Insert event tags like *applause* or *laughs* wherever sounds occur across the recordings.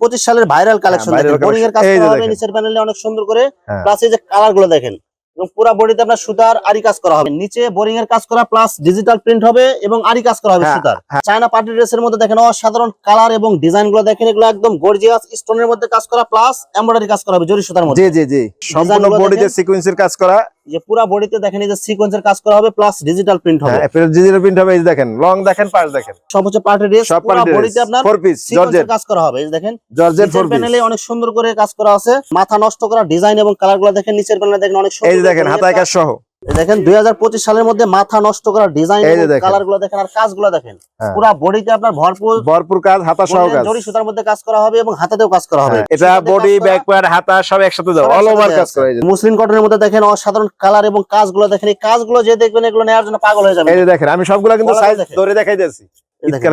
পঁচিশ সালের viral collection viral boring এর কাজ collection। এই যে করা হবে নিচের প্যানেলে অনেক সুন্দর করে হ্যাঁ। প্লাস এই যে কালারগুলো দেখেন। এবং পুরো বডিতে আপনার সুতার আরি কাজ করা হবে। নিচে বোরিং এর কাজ করা প্লাস ডিজিটাল প্রিন্ট হবে এবং আরি কাজ করা হবে হ্যাঁ, সুতার। হ্যাঁ। চায়না পার্টি ড্রেসের মধ্যে দেখেন অসাধারণ কালার এবং ডিজাইনগুলো দেখেন। এগুলো একদম গর্জিয়াস স্টোনের মধ্যে কাজ করা প্লাস এমব্রয়ডারি কাজ করা হবে জরি সুতার মধ্যে। জি জি জি। সম্পূর্ণ বডিতে সিকোয়েন্সের কাজ করা। যে পুরো বডিতে দেখেন এই যে সিকোয়েন্সের কাজ করা হবে প্লাস ডিজিটাল প্রিন্ট হবে। হ্যাঁ ডিজিটাল প্রিন্ট হবে এই যে দেখেন লং দেখেন পাশ দেখেন। সব হচ্ছে পার্টি ড্রেস পুরো বডিতে আপনার ফোর পিস জর্জেট কাজ করা হবে এই যে দেখেন। জর্জেট ফোর পিস প্যানেলে অনেক সুন্দর করে কাজ করা আছে মাথা নষ্ট করা ডিজাইন এবং কালারগুলো দেখেন নিচের প্যানেলে দেখেন অনেক সুন্দর এই দেখেন হাতায় কাজ সহ। দেখেন দুই হাজার পঁচিশ সালের মধ্যে মাথা নষ্ট করা ডিজাইন। কালারগুলো দেখেন। আর কাজগুলো দেখেন। হ্যাঁ। পুরো বডিতে আপনার ভরপুর ভরপুর কাজ হাতা সহ কাজ। সুতার মধ্যে কাজ করা হবে এবং হাতাতেও কাজ করা হবে। হ্যাঁ, এটা বডি কাজ ব্যাক পার্ট হাতা সব একসাথে দাও অল ওভার কাজ করা যে। মুসলিম কটনের মধ্যে দেখেন অসাধারণ কালার এবং কাজগুলো দেখেন। এই কাজগুলো যে দেখবেন এগুলো নেওয়ার জন্য পাগল হয়ে যাবে এই দেখেন আমি সবগুলা কিন্তু সাইজ ধরে দেখাই দিয়েছি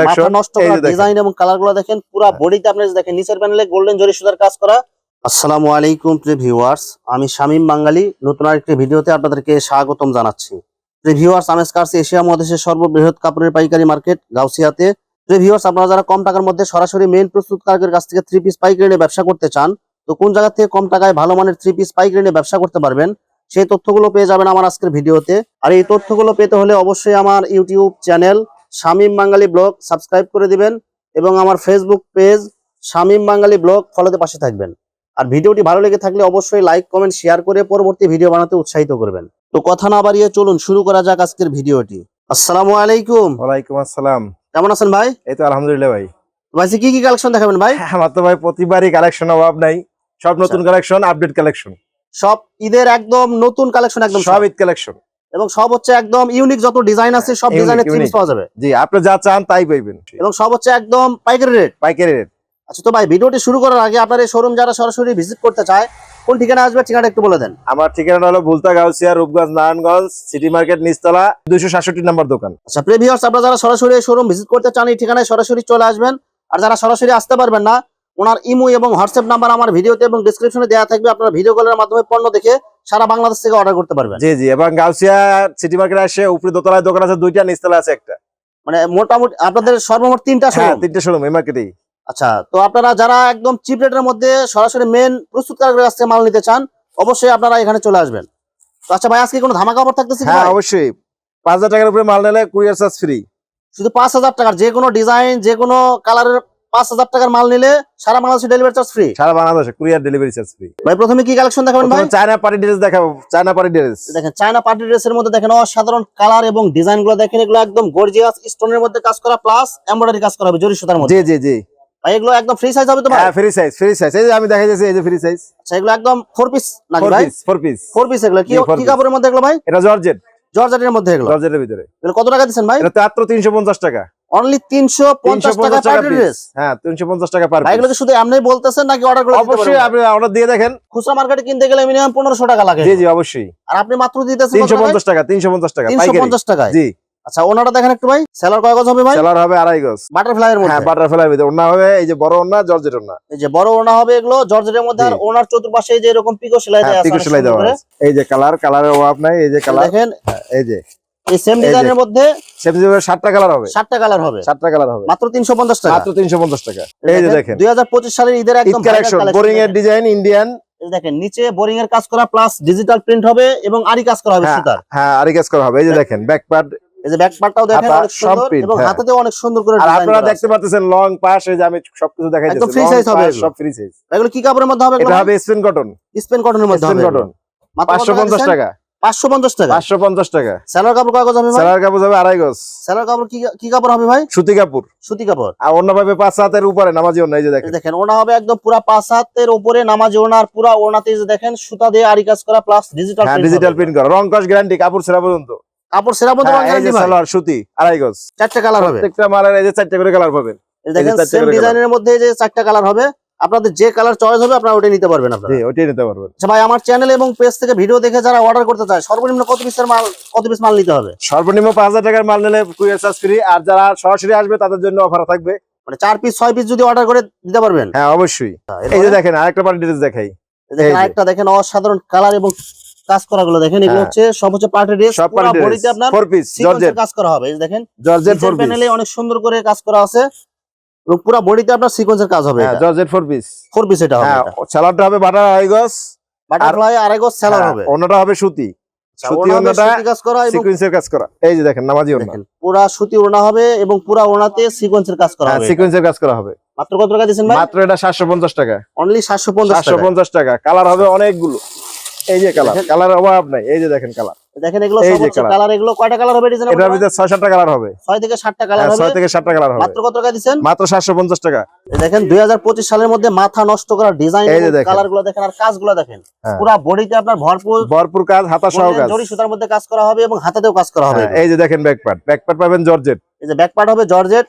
মাথা নষ্ট করা ডিজাইন এবং কালারগুলো দেখেন পুরো বডিতে আপনি দেখেন নিচের প্যানেলে গোল্ডেন জরি সুতার কাজ করা আসসালামু আলাইকুম প্রিয় ভিউয়ার্স, আমি শামীম বাঙালি। নতুন আরেকটি ভিডিওতে আপনাদেরকে স্বাগতম জানাচ্ছি। প্রিয় ভিউয়ার্স আমেজ কার্স এশিয়া মহাদেশের সর্ববৃহৎ কাপড়ের পাইকারি মার্কেট, গাউসিয়াতে। প্রিয় ভিউয়ার্স, আপনারা যারা কম টাকার মধ্যে সরাসরি মেইন প্রস্তুতকারকের কাছ থেকে থ্রি পিস পাইকারি নিয়ে ব্যবসা করতে চান, তো কোন জায়গা থেকে কম টাকায় ভালো মানের থ্রি পিস পাইকারি নিয়ে ব্যবসা করতে পারবেন, সেই তথ্যগুলো পেয়ে যাবেন আমার আজকের ভিডিওতে। আর এই তথ্যগুলো পেতে হলে অবশ্যই আমার YouTube channel Shamim Bangali vlog subscribe করে দিবেন এবং আমার Facebook page Shamim Bangali vlog ফলোতে পাশে থাকবেন। আর ভিডিওটি ভালো লেগে থাকলে অবশ্যই লাইক কমেন্ট শেয়ার করে পরবর্তী ভিডিও বানাতে উৎসাহিত করবেন। তো কথা না বাড়িয়ে চলুন শুরু করা যাক আজকের ভিডিওটি। আসসালামু আলাইকুম। ওয়ালাইকুম আসসালাম। কেমন আছেন ভাই? এই তো আলহামদুলিল্লাহ ভাই। ভাই কি কি কালেকশন দেখাবেন ভাই? *laughs* আমার তো ভাই প্রতিবারই কালেকশন অভাব নাই। সব আচ্ছা। নতুন কালেকশন আপডেট কালেকশন সব ঈদের একদম নতুন কালেকশন একদম সব ঈদ কালেকশন এবং সব হচ্ছে একদম ইউনিক যত ডিজাইন আছে সব ডিজাইনের unique। পাওয়া যাবে। জি আপনি যা চান তাই পাইবেন। এবং সব হচ্ছে একদম পাইকারি রেট পাইকারি রেট আচ্ছা তো ভাই ভিডিওটি শুরু করার আগে আপনার এই শোরুম যারা সরাসরি ভিজিট করতে চায় কোন ঠিকানা আসবে ঠিকানা একটু বলে দেন। আমার ঠিকানা হলো ভুলতা গাউসিয়া রূপগঞ্জ নারায়ণগঞ্জ সিটি মার্কেট নিচতলা দুইশো সাতষট্টি নম্বর দোকান। আচ্ছা প্রিভিয়ার্স আপনারা যারা সরাসরি শোরুম ভিজিট করতে চান এই ঠিকানায় সরাসরি চলে আসবেন। আর যারা সরাসরি আসতে পারবেন না ওনার ইমো এবং হোয়াটসঅ্যাপ নাম্বার আমার ভিডিওতে এবং ডিসক্রিপশনে দেওয়া থাকবে। আপনারা ভিডিও কলের মাধ্যমে পণ্য দেখে সারা বাংলাদেশ থেকে অর্ডার করতে পারবেন। জি জি এবং গাউসিয়া সিটি মার্কেট আসে উপরে দোতলায় দোকান আছে দুইটা নিচতলা আছে একটা। মানে মোটামুটি আপনাদের সর্বমোট তিনটা হ্যাঁ শোরুম তিনটে শোরুম এই মার্কেটেই আচ্ছা তো আপনারা যারা একদম চিপ রেটের মধ্যে সরাসরি মেন প্রস্তুতকারকের কাছ থেকে মাল নিতে চান অবশ্যই আপনারা এখানে চলে আসবেন। তো আচ্ছা ভাই আজকে কোনো ধামাকা অফার থাকতেছে হ্যাঁ? অবশ্যই। পাঁচ হাজার টাকার উপরে মাল নিলে কুরিয়ার চার্জ ফ্রি শুধু পাঁচ হাজার টাকার যে কোনো ডিজাইন যে কোনো কালারের পাঁচ হাজার টাকার মাল নিলে সারা বাংলাদেশে ডেলিভারি চার্জ ফ্রি সারা বাংলাদেশে কুরিয়ার ডেলিভারি চার্জ ফ্রি ভাই প্রথমে কি কালেকশন দেখাবেন ভাই? চায়না পার্টি ড্রেস দেখাবো। চায়না পার্টি ড্রেস দেখেন চায়না পার্টি ড্রেসের মধ্যে দেখেন অসাধারণ কালার এবং ডিজাইনগুলো দেখেন এগুলো একদম গর্জিয়াস স্টোনের মধ্যে কাজ করা প্লাস এমব্রয়ডারি কাজ করা হবে জরি সুতার মধ্যে। জি জি জি। ভাই এগুলো একদম ফ্রি সাইজ হবে তো ভাই? হ্যাঁ ফ্রি সাইজ ফ্রি সাইজ এই যে আমি দেখাই যাচ্ছি এই যে ফ্রি সাইজ আচ্ছা এগুলো একদম ফোর পিস নাকি ভাই? Piece four piece four piece এগুলো। কি কি কাপড়ের মধ্যে এগুলো ভাই? এটা জর্জেট। জর্জেটের মধ্যে এগুলো। জর্জেটের ভিতরে। এগুলো কত টাকা দিচ্ছেন ভাই? এটা মাত্র টাকা। অনলি তিনশো পঞ্চাশ তিনশো টাকা পঞ্চাশ টাকা পার্টি ড্রেস পিস হ্যাঁ তিনশো পঞ্চাশ টাকা পার ভাই এগুলো শুধু এমনি বলতেছেন নাকি অর্ডার করে অবশ্যই আপনি অর্ডার দিয়ে দেখেন। খুচরা মার্কেটে কিনতে গেলে মিনিমাম পনেরোশো টাকা লাগে। জি জি অবশ্যই। আর আপনি মাত্র দিতেছেন তিনশো পঞ্চাশ টাকা তিনশো পঞ্চাশ টাকা তিনশো পাইকারি পঞ্চাশ টাকায়? জি। আচ্ছা ওনাটা দেখেন একটু ভাই। সেলার কয় গজ হবে ভাই? সেলার হবে আড়াই গজ। বাটারফ্লাই এর হ্যাঁ মধ্যে। বাটারফ্লাই ভিতরে ওনা হবে এই যে বড় ওনা জর্জেট ওনা এই যে বড় ওনা হবে এগুলো জর্জেটের মধ্যে আর ওনার চতুর্পাশে যে এরকম পিকো সেলাই হ্যাঁ দেওয়া আছে পিকো সেলাই দেওয়া আছে। এই যে কালার কালারের অভাব নাই এই যে কালার। দেখেন এই যে। এই সেম। ডিজাইনের মধ্যে সেমনি সাতটা কালার হবে। সাতটা কালার হবে। সাতটা কালার হবে। মাত্র তিনশো পঞ্চাশ টাকা। মাত্র তিনশো পঞ্চাশ টাকা। এই যে দেখেন দুই হাজার পঁচিশ সালের ঈদের ঈদ একদম কালেকশন বোরিং এর ডিজাইন ইন্ডিয়ান দেখেন নিচে বোরিং এর কাজ করা প্লাস ডিজিটাল প্রিন্ট হবে এবং আরি কাজ করা হবে হ্যাঁ সুতার। হ্যাঁ আরি কাজ করা হবে। এই যে দেখেন ব্যাক পার্ট এই যে ব্যাক পার্টটাও দেখেন অনেক সুন্দর এবং হ্যাঁ। হাতেতেও অনেক সুন্দর করে আর আপনারা দেখতে পাচ্ছেন লং পাশ এই যে আমি সবকিছু দেখাই একদম free Long হবে সব ফ্রি সাইজ এগুলো কি কাপড়ের মধ্যে হবে এটা হবে স্পেন কটন স্পেন কটনের মধ্যে হবে কটন মাত্র পাঁচশো পঞ্চাশ টাকা পাঁচশো পঞ্চাশ টাকা? পাঁচশো পঞ্চাশ টাকা। সেলার কাপড় কয় গজ হবে ভাই? সেলার কাপড় হবে আড়াই গজ। সেলার কাপড় কি কি কাপড় হবে ভাই? সুতি কাপড়। সুতি কাপড়। আর ভাবে পাঁচ হাতের উপরে নামাজি অন্য এই যে দেখেন। দেখেন ওনা হবে একদম পুরা পাঁচ হাতের উপরে নামাজ ওনার পুরা ওনাতে যে দেখেন সুতা দিয়ে আরি কাজ করা প্লাস ডিজিটাল হ্যাঁ ডিজিটাল প্রিন্ট করা। রং কস গ্যারান্টি কাপড় সেরা পর্যন্ত। কাপড় সেরা মধ্যে হ্যাঁ, এই যে সালোয়ার সুতি আড়াই গজ। চারটা কালার হবে। প্রত্যেকটা মালের এই যে চারটে করে কালার পাবেন। দেখেন সেম ডিজাইনের মধ্যে যে চারটা কালার হবে। আপনাদের যে কালার চয়েস হবে আপনারা ওটাই নিতে পারবেন আপনারা। জি ওইটাই নিতে পারবেন। আচ্ছা ভাই আমার চ্যানেল এবং পেজ থেকে ভিডিও দেখে যারা অর্ডার করতে চায় সর্বনিম্ন কত পিসের মাল কত পিস মাল নিতে হবে? সর্বনিম্ন পাঁচ হাজার টাকার মাল নিলে কুরিয়ার চার্জ ফ্রি আর যারা সরাসরি আসবে তাদের জন্য অফার থাকবে। মানে চার পিস ছয় পিস যদি অর্ডার করে দিতে পারবেন? হ্যাঁ অবশ্যই। এই যে দেখেন আরেকটা পার্টি ড্রেস দেখাই। দেখেন এই যে। আরেকটা দেখেন অসাধারণ কালার এবং কাজ করা গুলো দেখেন এগুলো হ্যাঁ। হচ্ছে সব হচ্ছে পার্টি ড্রেস পুরো বডিতে আপনার ফোর পিস জর্জেট। কাজ করা হবে দেখেন। জর্জেট ফোর পিস প্যানেলে অনেক সুন্দর করে কাজ করা আছে। এবং পুরো বডিতে আপনার সিকোয়েন্সের কাজ হবে হ্যাঁ georgette four piece four piece এটা হবে হ্যাঁ এটা। সালোয়ারটা হবে বাটার আড়াই গজ। বাটারফ্লাই আড়াই গজ সেলার হ্যাঁ, হবে। অন্যটা হবে সুতি। আচ্ছা, সুতি সুতি কাজ করা এবং সিকোয়েন্সের কাজ করা। এই যে দেখেন নামাজি দেখেন পুরা সুতি ওড়না হবে এবং পুরা ওড়নাতে সিকোয়েন্সের কাজ করা হ্যাঁ হবে সিকোয়েন্সের কাজ করা হবে। মাত্র কত টাকা দিচ্ছেন ভাই? মাত্র এটা সাতশো পঞ্চাশ টাকা। অনলি সাতশো পঞ্চাশ সাতশো পঞ্চাশ টাকা। কালার হবে অনেকগুলো। এই যে কালার কালার অভাব নাই এই যে দেখেন কালার। দেখেন এগুলো এই সব যে হচ্ছে colour। কালার এগুলো কয়টা কালার হবে ডিজাইন এটার ভিতরে ছয় সাতটা কালার হবে। ছয় থেকে সাতটা কালার হ্যাঁ, হবে। ছয় থেকে সাতটা কালার হবে। মাত্র কত টাকা। মাত্র দেখেন সালের মধ্যে মাথা নষ্ট করা ডিজাইন এই যে দেখেন। কালারগুলো দেখেন আর কাজগুলো দেখেন। হ্যাঁ। পুরা বডিতে আপনার ভরপুর ভরপুর কাজ হাতা সহ কাজ। জরি সুতার মধ্যে কাজ করা হবে এবং হাতাতেও কাজ করা হবে। হ্যাঁ, এই যে দেখেন ব্যাক পার্ট ব্যাক পার্ট পাবেন জর্জেট। এই যে ব্যাক পার্ট হবে জর্জেট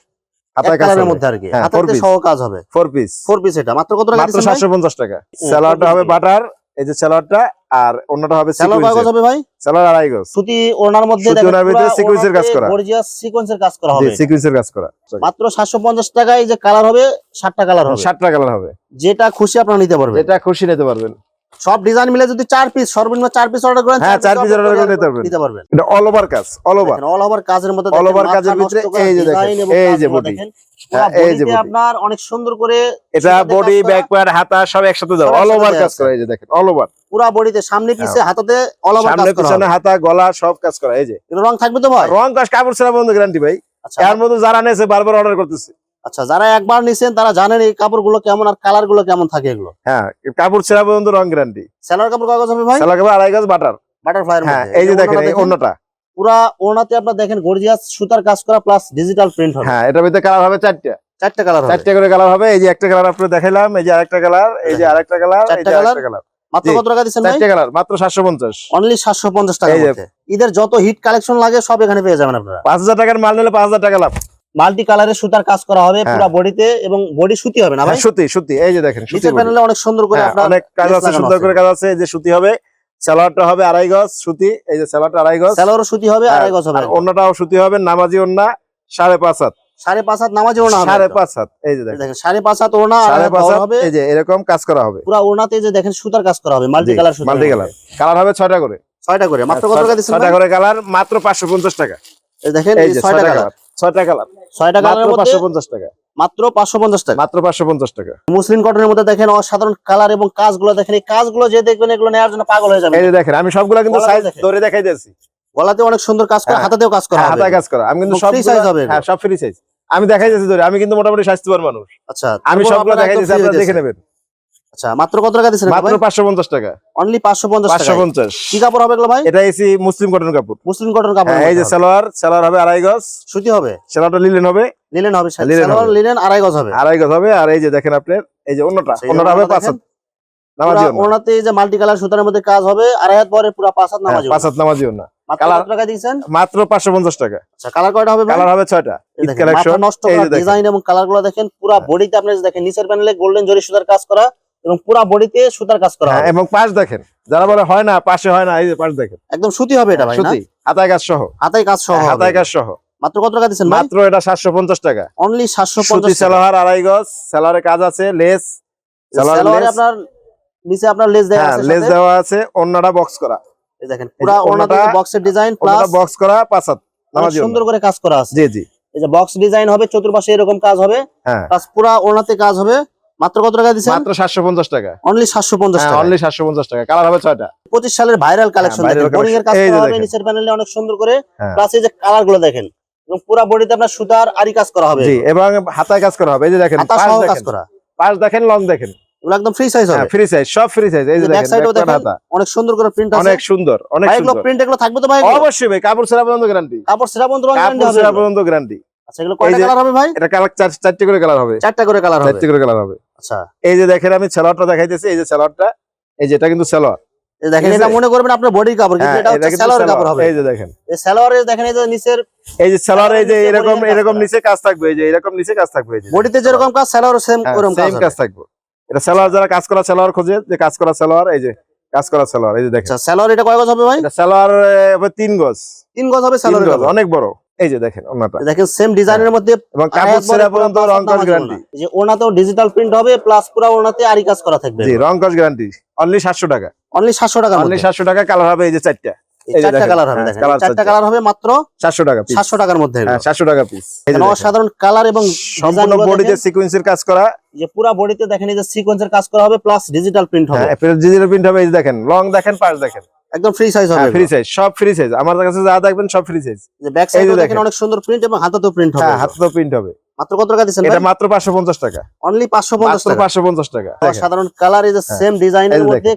কালারের মধ্যে আর কি। হাতাতে সহ কাজ হবে। ফোর পিস ফোর পিস এটা। মাত্র কত টাকা মাত্র দিচ্ছেন ভাই? সাতশো পঞ্চাশ টাকা। স্যালাডটা হবে বাটার এই যে স্যালাডটা আর অন্যটা হবে স্যালোর কয় গজ হবে ভাই? স্যালাড আড়াই গজ। সুতি ওড়নার মধ্যে ওড়নার ভিতরে সিকোয়েন্সের কাজ করা। গর্জিয়াস সিকোয়েন্সের কাজ করা হবে। সিকোয়েন্সের কাজ করা। মাত্র সাতশো পঞ্চাশ টাকায় যে কালার হবে সাতটা কালার হবে। সাতটা কালার হবে। যেটা খুশি আপনারা নিতে পারবেন। এটা খুশি নিতে পারবেন। সব ডিজাইন মিলে যদি চার পিস সর্বনিম্ন চার পিস অর্ডার করেন হ্যাঁ, চার piece order করে নিতে পারবেন। নিতে পারবেন। এটা অল ওভার কাজ অল ওভার অল ওভার কাজের মধ্যে over মাথা কাজের ভিতরে এই যে দেখেন, এই যে। হ্যাঁ, পুরা এই যে body তে body। আপনার অনেক সুন্দর করে এটা বডি ব্যাক পার্ট হাতা সব একসাথে দাও অল ওভার কাজ। করা এই যে দেখেন অল ওভার পুরা বডিতে সামনে পিছে হাতাতে অল ওভার কাজ সামনে করা পিছনে হাতা গলা সব কাজ করা এই যে। রং থাকবে তো ভাই? রং কাজ কাপড় ছাড়া বন্ধ গ্যারান্টি ভাই। আচ্ছা। এর মধ্যে যারা নেছে বারবার অর্ডার করতেছে। আচ্ছা যারা একবার নিছেন তারা জানেন এই কাপড়গুলো কেমন আর কালারগুলো কেমন থাকে এগুলো। হ্যাঁ কাপড় ছেঁড়া পর্যন্ত রং গ্যারান্টি সেলার কাপড় কাগজ হবে ভাই? সালা কাপড় আড়াই গাছ বাটার বাটারফ্লাই হ্যাঁ এই যে দেখেন এই অন্যটা পুরা ওড়নাতে আপনার দেখেন গর্জিয়াস সুতার কাজ করা প্লাস ডিজিটাল প্রিন্ট হবে। হ্যাঁ এটার ভিতরে কালার হবে চারটা। চারটা কালার হবে। চারটা করে কালার হবে এই যে একটা কালার আপনি দেখাইলাম এই যে আরেকটা কালার এই যে আরেকটা কালার এই যে আরেকটা কালার মাত্র কত টাকা দিচ্ছেন ভাই? কালার মাত্র সাতশো পঞ্চাশ। অনলি সাতশো পঞ্চাশ টাকা এই যে। ঈদের যত হিট কালেকশন লাগে সব এখানে পেয়ে যাবেন আপনারা। পাঁচ হাজার টাকার মাল নিলে পাঁচ হাজার টাকা লাভ। মাল্টি কালারের সুতার কাজ করা হবে হ্যাঁ। পুরো বডিতে এবং বডি সুতি হবে না ভাই? হ্যাঁ, সুতি সুতি এই যে দেখেন সুতি প্যানেলে অনেক সুন্দর করে হ্যাঁ, আপনার অনেক কাজ আছে সুন্দর। করে কাজ আছে এই যে সুতি হবে সালোয়ারটা হবে আড়াই গজ সুতি এই যে সালোয়ারটা আড়াই গজ। সালোয়ারও সুতি হবে আড়াই গজ হবে অন্যটাও সুতি হবে নামাজি ওন্না সাড়ে পাঁচ হাত। সাড়ে পাঁচ হাত নামাজি হবে সাড়ে। পাঁচ হাত এই যে দেখেন। সাড়ে পাঁচ হাত ওড়না সাড়ে পাঁচ হাত হবে। এই যে এরকম কাজ করা হবে। পুরো ওড়নাতে যে দেখেন সুতার কাজ করা হবে মাল্টি কালার সুতা মাল্টি কালার কালার হবে ছয়টা করে। ছয়টা করে মাত্র কত টাকা দিচ্ছেন ছয়টা করে কালার মাত্র পাঁচশো পঞ্চাশ টাকা। এই দেখেন এই ছয়টা কালার। ছয়টা কালার ছয়টা মধ্যে পাঁচশো পঞ্চাশ টাকা। মাত্র পাঁচশো পঞ্চাশ টাকা। মাত্র পাঁচশো পঞ্চাশ টাকা। মুসলিম কটনের মধ্যে দেখেন অসাধারণ কালার এবং কাজগুলো দেখেন। এই কাজগুলো যে দেখবেন এগুলো নেওয়ার জন্য পাগল হয়ে যাবে এই দেখেন আমি সবগুলা কিন্তু সাইজ ধরে দেখাই দিয়েছি। গলাতে অনেক সুন্দর কাজ করা হ্যাঁ। হাতাতেও কাজ করা হ্যাঁ, হাতায় কাজ করা। আমি কিন্তু সব size হবে হ্যাঁ সব ফ্রি সাইজ আমি দেখাই দিয়েছি ধরে আমি কিন্তু মোটামুটি স্বাস্থ্যবান মানুষ। আচ্ছা আমি সবগুলো দেখাই দিয়েছি আপনারা দেখে নেবেন। আচ্ছা মাত্র কত টাকা দিচ্ছেন মাত্র পাঁচশো পঞ্চাশ টাকা। অনলি পাঁচশো পঞ্চাশ পাঁচশো টাকা পঞ্চাশ। কি কাপড় হবে এগুলো ভাই? এটা এসি মুসলিম কটন কাপড়। মুসলিম কটন কাপড় হ্যাঁ এই যে সালোয়ার সালোয়ার হবে আড়াই গজ। সুতি হবে? সালোয়ারটা লিলেন হবে। লিলেন হবে সালোয়ার হবে। লিলেন আড়াই গজ হবে। আড়াই গজ হবে আর এই যে দেখেন আপনার এই যে অন্যটা অন্যটা হবে ওড়নাটা পাঁচ দেখেন। হাত নামাজি পুরা ওড়না। ওনাতে যে মাল্টি কালার সুতার মধ্যে কাজ হবে আড়াই হাত পরে পুরো পাঁচ হাত হ্যাঁ, নামাজ পাঁচ হাত নামাজি ওড়না। কালার- টাকা দিয়েছেন? মাত্র পাঁচশো পঞ্চাশ টাকা। আচ্ছা কালার কয়টা হবে কালার হবে ঈদ কালেকশন নষ্ট ডিজাইন এবং দেখেন পুরা বডিতে আপনি দেখেন নিচের প্যানেলে গোল্ডেন জরি সুতার কাজ করা এবং পুরা বডিতে সুতার কাজ করা হয় এবং পাশ দেখেন। যারা বলে হয় না পাশে হয় না এই যে পাশ দেখেন। একদম সুতি হবে এটা ভাই না? সত্যি হাতায় কাজ সহ। হাতায় কাজ সহ হ্যাঁ, হাতায় কাজ সহ। মাত্র কত টাকা দিচ্ছেন মাত্র এটা সাতশো পঞ্চাশ টাকা। অনলি সাতশো সুতি পঞ্চাশ টাকা। সালোয়ার আড়াই গজ সালোয়ারে কাজ আছে লেস। লেস। আপনার নিচে আপনার লেস দেওয়া হ্যাঁ আছে লেস দেওয়া আছে অন্যটা বক্স করা। এই দেখেন পুরা যে বক্সের ডিজাইন প্লাস অন্যটা বক্স করা পাঁচ হাত অনেক নামাজি সুন্দর করে কাজ করা আছে। জি জি। এই যে বক্স ডিজাইন হবে চতুর্পাশে এরকম কাজ হবে। হ্যাঁ। প্লাস পুরা ওনাতে কাজ হবে। মাত্র কত টাকা দিচ্ছেন? মাত্র সাতশো পঞ্চাশ টাকা। অনলি সাতশো পঞ্চাশ হ্যাঁ টাকা। অনলি সাতশো পঞ্চাশ টাকা। কালার হবে ছয়টা। পঁচিশ সালের ভাইরাল কালেকশন বোরিং এর কাজ করা হবে নিচের প্যানেলে অনেক সুন্দর করে হ্যাঁ। প্লাস এই যে কালারগুলো দেখেন এবং পুরা বডিতে আপনার সুতার আরি কাজ করা হবে। জি এবং হাতায় কাজ করা হবে। এই যে দেখেন পাশ দেখেন। পাশ দেখেন লং দেখেন। এগুলো একদম ফ্রি সাইজ হবে। ফ্রি সাইজ সব ফ্রি সাইজ এই যে ব্যাক দেখেন সাইডেও দেখেন অনেক সুন্দর করে প্রিন্ট আছে। অনেক সুন্দর অনেক ভাই এগুলো প্রিন্ট এগুলো থাকবে তো ভাই? অবশ্যই ভাই কাপড় সেরা পর্যন্ত গ্যারান্টি কাপড় সেরা রং গ্যারান্টি কাপড় সেরা পর্যন্ত গ্যারান্টি আচ্ছা এগুলো কয়টা কালার হবে ভাই? এটা কালার চারটি করে কালার হবে। চারটা করে কালার হবে। চারটি করে কালার হবে। আচ্ছা এই যে দেখেন আমি সালোয়ারটা দেখাইতেছি এই যে সালোয়ারটা এই যে এটা কিন্তু দেখেন এটা মনে করবেন আপনার বডির কাপড় কিন্তু হ্যাঁ এটা এটা হচ্ছে কিন্তু কাপড় হবে এই যে দেখেন এই সালোয়ারে দেখেন এই যে নিচের এই যে সালোয়ার এই যে এরকম এরকম নিচে কাজ থাকবে এই যে এরকম নিচে কাজ থাকবে এই যে বডিতে যেরকম কাজ সেম হ্যাঁ, কাজ থাকবে এটা সালোয়ার যারা কাজ করা সালোয়ার খোঁজে যে কাজ করা সালোয়ার এই যে কাজ করা সালোয়ার এই যে দেখেন আচ্ছা সালোয়ার এটা কয় গজ হবে ভাই এটা সালোয়ার হবে তিন গজ তিন গজ হবে তিন সালোয়ার অনেক বড় এই যে দেখেন ওনাটা। দেখেন সেম ডিজাইনের মধ্যে এবং কাপড় পুরো পর্যন্ত রং গ্যারান্টি যে ওনাতেও ডিজিটাল প্রিন্ট হবে প্লাস পুরো ওনাতে আরি কাজ করা থাকবে। জি রং গ্যারান্টি অনলি সাতশো টাকা। অনলি সাতশো টাকা অনলি সাতশো টাকা কালার হবে এই যে চারটা। কালার হবে হ্যাঁ, দেখেন। colour চারটা চারটা। কালার হবে মাত্র সাতশো টাকা পিস সাতশো টাকার মধ্যে হ্যাঁ টাকা পিস অসাধারণ কালার এবং সম্পূর্ণ বডিতে। সিকোয়েন্সের কাজ করা। যে পুরা বডিতে দেখেন এই যে সিকোয়েন্সের কাজ করা হবে প্লাস ডিজিটাল প্রিন্ট হবে। হ্যাঁ ডিজিটাল প্রিন্ট হবে এই দেখেন। লং দেখেন পাশ দেখেন। একদম ফ্রি সাইজ হবে ফ্রি সাইজ সব ফ্রি সাইজ আমার কাছে যা দেখবেন সব ফ্রি সাইজ যে ব্যাক সাইডে দেখেন। অনেক সুন্দর প্রিন্ট এবং হাতাতেও প্রিন্ট হবে হ্যাঁ হাতে তো প্রিন্ট হবে। মাত্র কত টাকা দিচ্ছেন এটা মাত্র পাঁচশো পঞ্চাশ টাকা। অনলি পাঁচশো পঞ্চাশ মাত্র টাকা। পাঁচশো পঞ্চাশ টাকা। সাধারণ কালার হ্যাঁ। সেম ডিজাইনের মধ্যে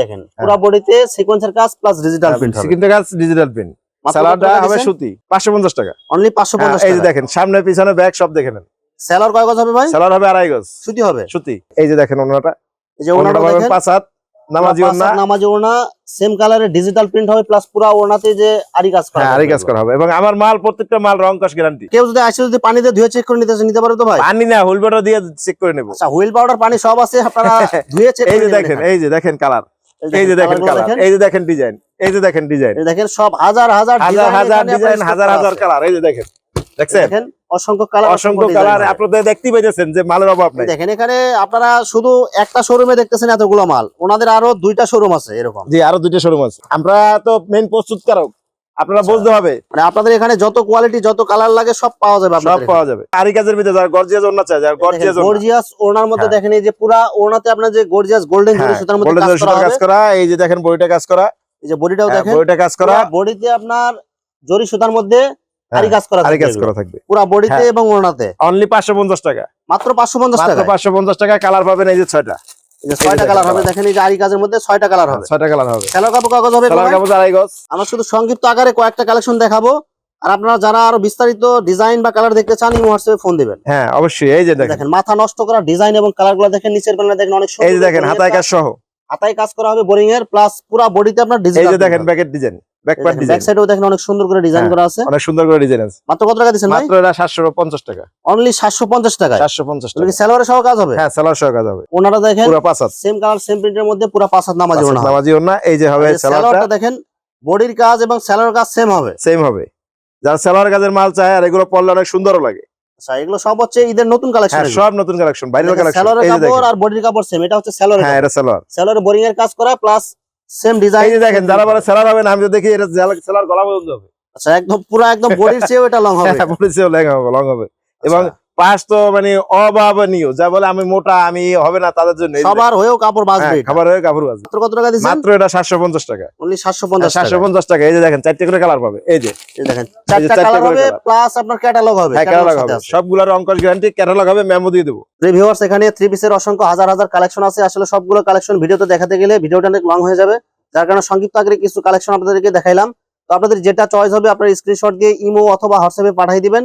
দেখেন। পুরা বডিতে সিকোয়েন্সের কাজ প্লাস ডিজিটাল প্রিন্ট হবে। কাজ ডিজিটাল প্রিন্ট স্যালাডটা হবে সুতি পাঁচশো পঞ্চাশ টাকা। অনলি পাঁচশো হ্যাঁ, পঞ্চাশ এই যে দেখেন সামনে পিছনে ব্যাগ সব দেখে নেন। সেলার কয় গজ হবে ভাই? স্যালাড হবে আড়াই গজ। সুতি হবে। সুতি। এই যে দেখেন ওনাটা। এই যে ওনাটা ওনাটা দেখেন। পাঁচ হাত। নামাজি নামাজি সেম কালারের ডিজিটাল প্রিন্ট হবে প্লাস পুরা ওনাতে যে আরি কাজ করা হ্যাঁ কাজ করা হবে। এবং আমার মাল প্রত্যেকটা মাল রং কস গ্যারান্টি কেউ যদি আসে যদি পানিতে ধুয়ে চেক করে নিতে নিতে পারে তো ভাই? পানি না হুইল বাটার দিয়ে চেক করে নেব। আচ্ছা হুইল পাউডার পানি সব আছে আপনারা *laughs* ধুয়ে চেক এই যে দেখেন এই যে দেখেন কালার এই যে দেখেন কালার এই যে দেখেন ডিজাইন এই যে দেখেন ডিজাইন দেখেন সব হাজার হাজার হাজার হাজার ডিজাইন হাজার হাজার কালার এই যে দেখেন। দেখছেন? দেখেন। অসংখ্য কালার অসংখ্য কালার আপনাদের দেখতেই পাইতেছেন যে মালের অভাব নাই। দেখেন এখানে আপনারা শুধু একটা শোরুমে দেখতেছেন এতগুলো মাল। ওনাদের আরও দুইটা শোরুম আছে এরকম। জি আরও দুইটা শোরুম আছে। আমরা তো মেইন প্রস্তুতকারক। আপনারা আচ্ছা। বুঝতে হবে। মানে আপনাদের এখানে যত কোয়ালিটি যত কালার লাগে সব পাওয়া যাবে সব পাওয়া যাবে। আরি কাজের ভিতরে যারা গর্জিয়াস ওন্না চায় যারা গর্জিয়াস গর্জিয়াস ওনার মধ্যে হ্যাঁ। দেখেন এই যে পুরা ওনাতে আপনার যে গর্জিয়াস গোল্ডেন জরি হ্যাঁ, সুতার মধ্যে কাজ করা এই যে দেখেন বইটা কাজ করা। এই যে বডিটাও হ্যাঁ, দেখেন। বডিটা কাজ করা। বডিতে আপনার জরি সুতার মধ্যে আরি কাজ করা আরি কাজ করা থাকবে। পুরা বডিতে হ্যাঁ। এবং ওনাতে অনলি পাঁচশো পঞ্চাশ টাকা। মাত্র পাঁচশো পঞ্চাশ মাত্র টাকা পাঁচশো পঞ্চাশ টাকা কালার পাবেন এই যে ছয়টা। এই যে ছয়টা কালার হবে দেখেন এই যে আরি কাজের মধ্যে ছয়টা কালার হবে। ছয়টা কালার হবে। সেলো কাপড় কাগজ হবে কালার কয়? কাপড় আড়াই গজ। আমরা শুধু সংক্ষিপ্ত আকারে কয়েকটা কালেকশন দেখাবো। আর আপনারা যারা আরও বিস্তারিত ডিজাইন বা কালার দেখতে চান ইমো হোয়াটসঅ্যাপে ফোন দিবেন। হ্যাঁ অবশ্যই এই যে দেখেন। মাথা নষ্ট করা ডিজাইন এবং কালারগুলো দেখেন নিচের দেখেন অনেক সুন্দর এই যে দেখেন হাতায় কাজ সহ। হাতায় কাজ করা হবে বোরিং এর প্লাস পুরো বডিতে আপনার এই ডিজাইন যে দেখেন bracket design back part design back সাইডেও দেখেন অনেক সুন্দর করে ডিজাইন হ্যাঁ। করা আছে। অনেক সুন্দর করে ডিজাইন আছে। মাত্র কত টাকা দিচ্ছেন ভাই? মাত্র এটা সাতশো পঞ্চাশ টাকা। অনলি সাতশো পঞ্চাশ টাকায়? সাতশো পঞ্চাশ টাকা কি সালোয়ারের সহ কাজ হবে? হ্যাঁ সালোয়ার সহ কাজ হবে। দেখেন পুরো পাঁচ হাত। সেম কালার সেম প্রিন্টের মধ্যে পুরো পাঁচ হাত নামাজি ওনা। নামাজি ওন্না এই যে হবে সালোয়ারটা দেখেন বডির কাজ এবং সালোয়ার কাজ সেম হবে। সেম হবে। যারা সালোয়ার কাজের মাল চায় আর এগুলো পরলে অনেক সুন্দরও লাগে। আচ্ছা এগুলো সব হচ্ছে ঈদের নতুন কালেকশন হ্যাঁ সব নতুন কালেকশন বাইরের কালেকশন সালোয়ারের কাপড় আর বডির কাপড় সেম এটা হচ্ছে হ্যাঁ এটা সালোয়ার বোরিং এর কাজ করা প্লাস সেম ডিজাইন দেখেন যারা বলে সেলার হবে না আমি তো দেখি এটা সেলার গলা পর্যন্ত হবে। আচ্ছা একদম পুরো একদম বডির চেয়েও *laughs* এটা লং হবে। হ্যাঁ চেয়েও লং হবে লং হবে। এবং আচ্ছা, পাশ তো মানে অভাবনীয়। যা বলে আমি মোটা আমি হবে না তাদের জন্য। সবার হয়েও কাপড় বাঁচবে হ্যাঁ, খাবার হয়ে কাপড় মাত্র কত টাকা দিচ্ছেন? মাত্র এটা সাতশো পঞ্চাশ টাকা। অনলি সাতশো পঞ্চাশ সাতশো পঞ্চাশ টাকা। এই যে দেখেন চারটে করে কালার পাবে। এই যে। এই দেখেন এই যে চারটা চারটা কালার হবে প্লাস আপনার ক্যাটালগ হবে। হ্যাঁ ক্যাটালগ হবে। সবগুলোর অঙ্কশ গ্যারান্টি ক্যাটালগ হবে মেমো দিয়ে দেবো। এখানে থ্রি পিসের অসংখ্য হাজার হাজার কালেকশন আছে। আসলে সবগুলো কালেকশন ভিডিওতে দেখাতে গেলে ভিডিওটা অনেক লং হয়ে যাবে। যার কারণে সংক্ষিপ্ত আকারে কিছু কালেকশন আপনাদেরকে দেখাইলাম। তো আপনাদের যেটা চয়েস হবে আপনার স্ক্রিনশট দিয়ে ইমো অথবা হোয়াটসঅ্যাপে পাঠিয়ে দিবেন।